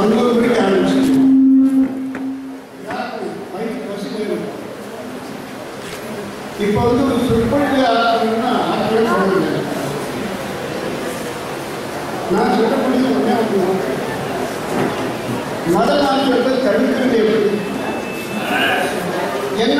பதினோரு மணிக்கு இப்போ வந்து ஒரு சொற்பொழிவு ஆரம்பிக்கணும்னா நான் சொல்லக்கூடிய ஒன்றே மத எப்படி? என்ன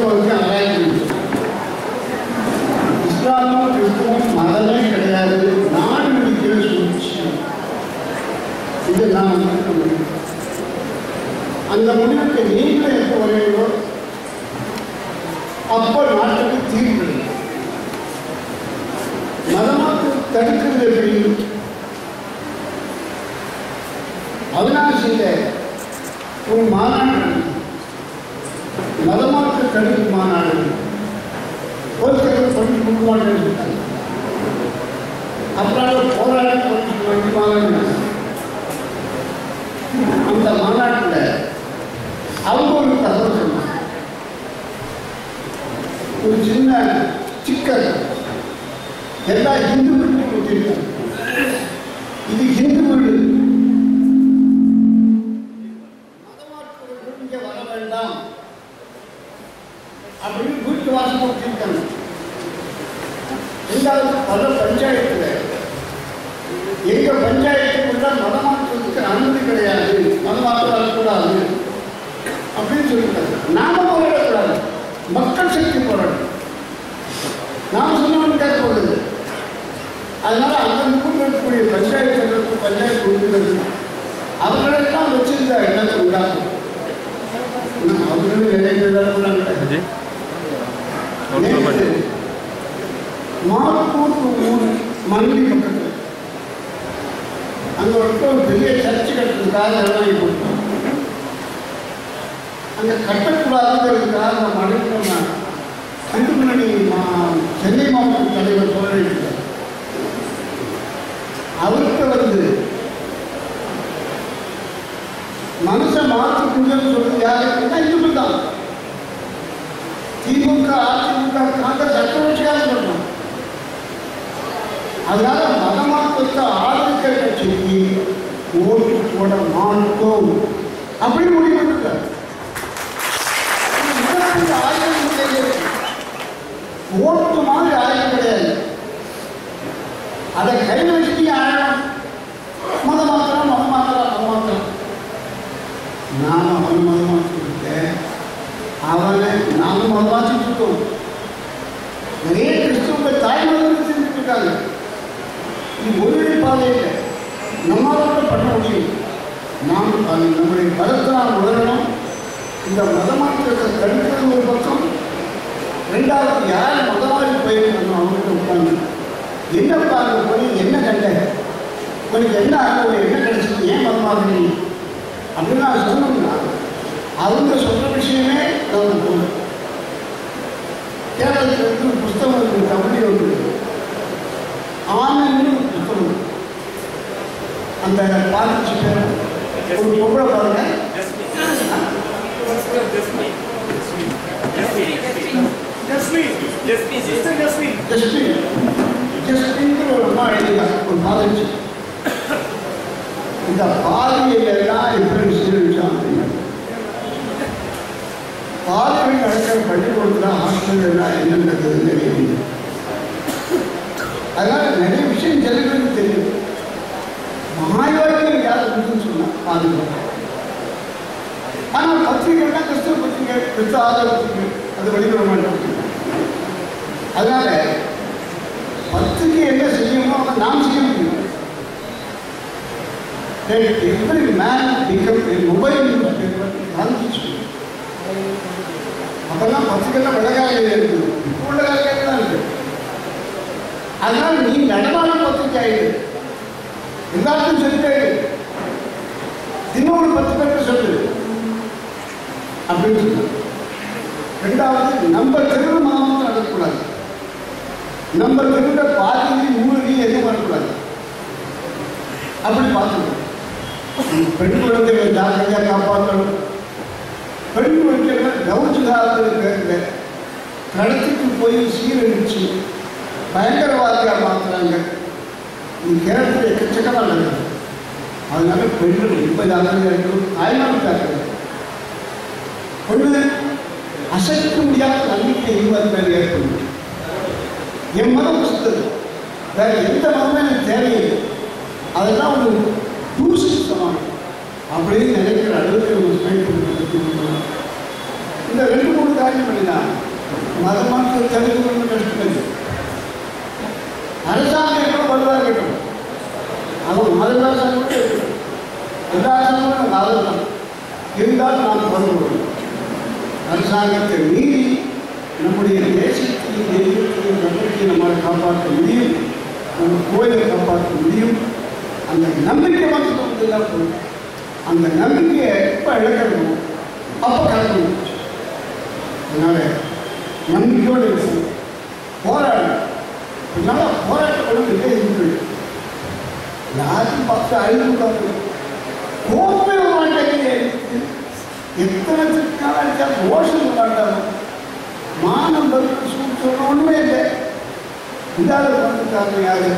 இஸ்லாத்தையும் ஆராய்ச்சி இஸ்லாமும் கிறிஸ்தவம் மதமே கிடையாது நாடு நடிக்கிற சூழ்ச்சி இது நான் அந்த முடிவுக்கு நீங்களும் எப்போ அப்போ நாட்டுக்கு தீர்வு மதமாக்கு தடுக்கிறது எப்படி அவினாசியில ஒரு மாநாடு நடந்தது. மதமாக்கு தடுப்பு மாநாடு ஒருத்தர் பண்ணி கொடுக்க அப்புறம் போராட்டம் பண்ணி பண்ணி அந்த மாநாட்டில் அவங்க ஒரு தகவல் சொன்னாங்க ஒரு சின்ன சிக்கல். எல்லா இந்து வீட்லையும் இது இந்து வீடு மதமாற்றவர்கள் இங்கே வர வேண்டாம். அப்படின்னு வீட்டு வாசல் கொடுத்துருக்காங்க இருந்தாலும் பல பஞ்சாயத்துல எங்க பஞ்சாயத்துக்குள்ள மதமாற்றத்துக்கு அனுமதி கிடையாது. மதமாற்றம் வரக்கூடாது அப்படின்னு சொல்லிட்டாங்க. நாம போராடக்கூடாது மக்கள் சக்தி போராடும் நாம் சொன்னவன் கேட்க போகுது. அதனால அந்த ஊரில் இருக்கக்கூடிய பஞ்சாயத்து பஞ்சாயத்து உறுப்பினர்கள் அவங்களெல்லாம் வச்சிருந்த எண்ணத்தை உண்டாகும் அவர்களும் அவங்களும் நிறைய பேர் जी நேற்று மார்க்கூர் ஊர் மண்டி பக்கத்தில் அங்கே ஒரு பெரிய சர்ச்சு கட்டுறதுக்காக இடம் வாங்கி கொடுத்தோம் அங்கே கட்டக்கூடாதுங்கிறதுக்காக நம்ம மா சென்னை மாவட்ட தலைவர் போராடிட்டார் அவருக்கு வந்து மனுஷன் மாற்றிக்கொண்டு சொல்றது யாருக்குன்னா இந்துக்கள் தான். திமுக ஆட்சி காங்கிரஸ் சட்டமன்றக்காக சொல்றோம் அதனால மதமாற்றத்தை ஆதரிக்கிற கட்சிக்கு ஓட்டு போட மாட்டோம். அப்படி முடிவு பண்ணிருக்காரு கிடையாது ஓட்டு மாதிரி கிடையாது. அதை கையில் வச்சுட்டு ஆயிரம் மதம் மாத்திரம் மதம் மாத்திரம் மதம் மாத்திரம் நாம அவன் மதம் மாற்றிருக்கேன் அவனை நாம மதம் மாற்றிட்டு இருக்கோம். நிறைய கிறிஸ்துவ தாய்மொழி செஞ்சுட்டு இருக்காங்க இது ஒரு பாதையில் பண்ண முடியும் நாம் அது நம்முடைய பலத்தை நாம் இந்த மதமாற்றத்தை தடுக்கிறது ஒரு பக்கம். ரெண்டாவது யார் மதமாறி போயிருக்கணும் அவங்ககிட்ட உட்காந்து என்ன பார்க்க போய் என்ன கண்ட உங்களுக்கு என்ன அனுபவம்? என்ன கிடைச்சது ஏன் மதமாறி அப்படின்னு நான் சொன்னோம்னா அவங்க சொல்ற விஷயமே நமக்கு போதும் கேரளத்தில் இருந்து ஒரு புஸ்தகம் இருக்கு தமிழ் ஒன்று ஆனந்த்னு ஒரு புத்தகம் இருக்கு. அந்த பாலிச்சு பேர் ஒரு பொம்பளை பாருங்க ஜஸ்மின் ஜஸ்மின் ஒரு அம்மா எழுதினாங்க ஒரு பாலிச்சு இந்த பாலியல் எல்லாம் எப்படி சீரழிச்சான் அப்படின்னா பாலியல் நடக்கிற பள்ளிக்கூடத்தில் ஹாஸ்டல் எல்லாம் என்னன்றது தெரியும் அதனால நிறைய விஷயம் ஜனங்களுக்கு தெரியும். மகாயோகிகள் யார் இருக்குன்னு சொன்னா பாதுகாப்பு. ஆனால் பத்திரிகைகள்லாம் கிறிஸ்துவ பத்திரிகை கிறிஸ்துவ ஆதரவு பத்திரிகை அது வெளியிட மாட்டோம். அதனால பத்திரிகை என்ன செய்யணுமோ அதை நாம் செய்ய முடியும். Every man become mobile Gandhi அப்பெல்லாம் பசுக்கெல்லாம் வெள்ளக்காலையில் இருக்குது இப்போ உள்ள காலையில் தான் இருக்கு. அதனால நீ நடமாடும் பத்திரிக்கை எல்லாத்தையும் எல்லாருக்கும் சொல்லிட்டே தினம் ஒரு பத்து பேருக்கு சொல்லு. அப்படின்னு சொன்னாங்க. ரெண்டாவது நம்ம தெருவு மாதம் நடக்கக்கூடாது நம்ம தெருவில் பாதி மூலிகை எதுவும் வரக்கூடாது. அப்படி பார்த்துக்கணும் பெண் குழந்தைகளை ஜாக்கிரதையாக காப்பாற்றணும். பெண் குழந்தைகளை கவுச்சு காலத்தில் கேட்கல கடத்திட்டு போய் சீரழிச்சு பயங்கரவாதியாக மாற்றுறாங்க இது கேரளத்தில் எக்கச்சக்கமாக நடக்குது அதனால பெண்கள் ரொம்ப ஜாக்கிரதையாக இருக்கணும். தாய்மார் ஜாக்கிரதை பொண்ணு அசைக்க முடியாத நம்பிக்கை இருவர் மேல் ஏற்படும். என் மனம் சுத்தது. வேற எந்த மதமும் எனக்கு தேவையில்லை. அதெல்லாம் ஒரு தூசி அப்படின்னு நினைக்கிற அளவுக்கு நம்ம ஸ்மைல் இந்த ரெண்டு மூணு காரியம் பண்ணினா மதமாற்ற தெரிந்து கொண்டு கஷ்டமில்லை அரசாங்கம் எப்போ வருவா இருக்கட்டும்? அவன் மதராசாங்க கூட இருக்கட்டும். எல்லா அரசாங்கமும் நாங்கள் தான். இருந்தாலும் நாம் வருவோம் அரசாங்கத்தை மீறி நம்முடைய தேசத்தையும் தெய்வத்தையும் நம்பிக்கையை நம்மால் காப்பாற்ற முடியும். நம்ம கோயிலை காப்பாற்ற முடியும். அந்த நம்பிக்கை மட்டும் தான் போகும் அந்த நம்பிக்கையை எப்போ இழக்கணும். அப்போ கலக்கணும். அதனால நம்பிக்கையோடு இருக்கணும் போராடணும் இதனால போராட்டப்படும் இல்லை இருக்கு? யாருக்கும் பத்து அழிவு பார்த்து கோபமே மாட்டேங்குது எத்தனை நாள் அடிச்சா ஓஷன் மாட்டாங்க மானம் பருக்கு சூழ்ச்சி ஒன்றுமே இல்லை. இல்லாத பணத்துக்காரன் யாரு?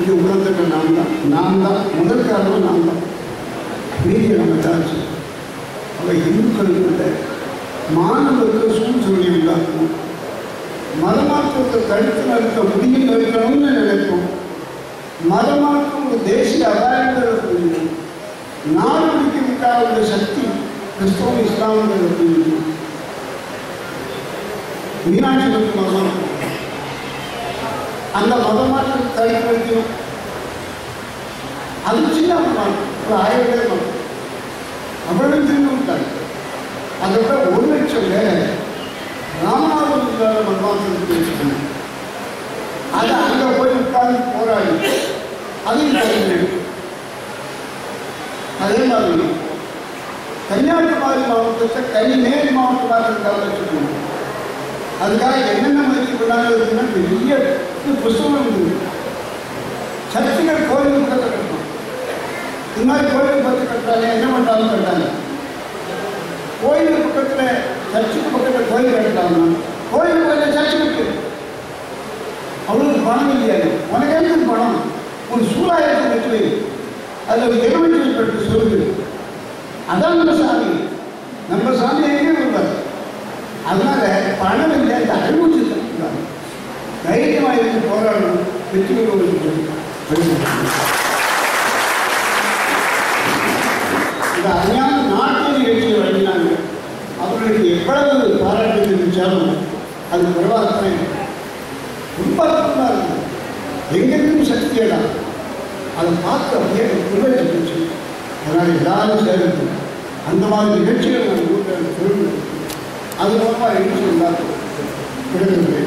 இது உலகத்துக்கு நான் தான் நான் தான் முதல் காரணம் நான் தான் மீதி தான் அவை இந்துக்களுக்குள்ள மாணவர்கள் சூழ்நிலை உண்டாக்கும். மதமாற்றத்தை தடுத்து நிறுத்த முடியும் நிறுத்தணும்னு நினைப்போம். மதமாற்றம் ஒரு தேசிய அபாயங்கிறது புரியும் நாடு பிடிக்கிறதுக்காக உள்ள சக்தி கிறிஸ்தவம் இஸ்லாம்ங்கிறது மீனாட்சி பற்றி மதம். அந்த மதமாற்றத்தை தடுத்து நிறுத்தணும் அது சின்ன மதம். ஒரு ஆயுர்வேத மதம். அவ்வளவு திரும்பி விட்டாங்க அதை விட ஒரு லட்சம் பேரை ராமநாதபுரத்தில் மதமாற்றத்துக்கு வச்சுக்கணும் அது அங்கே போய் உட்கார்ந்து போராடி அதையும் தடுக்கணும் அதே மாதிரி கன்னியாகுமரி மாவட்டத்தை கன்னிமேல் மாவட்டமாக இருக்காங்க வச்சுக்கணும். அதுக்காக என்னென்ன முயற்சி பண்ணாங்க பெரிய புஸ்தகம் இருந்தது சர்ச்சுகள் கோயில் இந்த மாதிரி கோயில் பக்கத்தில் கட்டுறாங்க என்ன பண்ணாலும் கட்டாங்க கோயில் பக்கத்தில் சர்ச்சுக்கு பக்கத்தில் கோயில் கட்டலாம்னா கோயில் பக்கத்தில் சர்ச்சு இருக்கு. அவளுக்கு பணம் இல்லையா உனக்கு என்ன பணம்? ஒரு சூழாயிரத்தை கட்டு அதில் ஒரு எலுமிச்சை கட்டு சொல்லு அதான் நம்ம சாமி. நம்ம சாமி எங்கே இருப்பார் அதனால பணம் இல்லை அந்த அனுமதி தைரியமாக இருந்து போராடணும். வெற்றி பெறுவது இந்த அஞ்ஞான நாட்டு நிகழ்ச்சியை வழங்கினாங்க. அவர்களுக்கு எவ்வளவு பாராட்டு தெரிவித்தாலும் அது பிரபாகரன் ரொம்ப அற்புதமாக இருக்குது எங்கெங்கும் சக்தியடா அதை பார்த்து அப்படியே புரிதல் இருந்துச்சு அதனால் எல்லாரும் சேர்ந்து அந்த மாதிரி நிகழ்ச்சிகள் நம்ம ஊரில் திரும்ப அது மூலமாக எழுச்சி உண்டாக்கும் விடுதலை